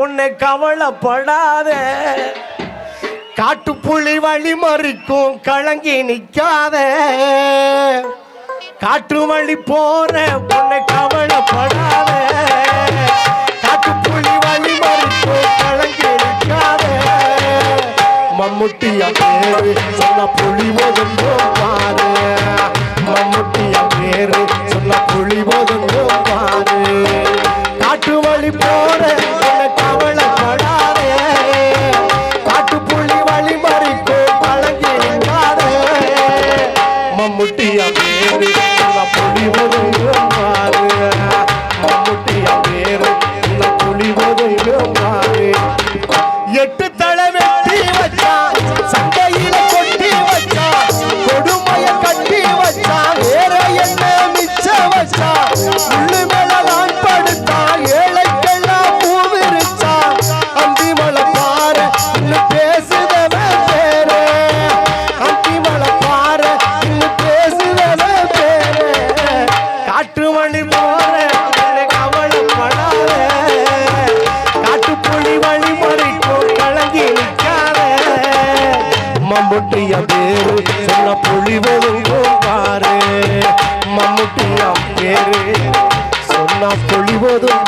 பொண்ணு கவலைப்படாத. காட்டுப்புள்ளி வழி மறிக்கும் கலங்கி நிற்காத காட்டு வழி போற பொண்ணு கவலைப்படாத. காட்டுப்புள்ளி வழி மறிக்கும் கலங்கி நிற்காத மம்முட்டியா பேரு சொன்ன புலி ஒதுங்கோ முட்டியா பேரு? மம்முட்டிய பேரு சொன்ன பொழிவதும் போவாரு மம்முட்டிய பேரு சொன்ன பொழிவதும்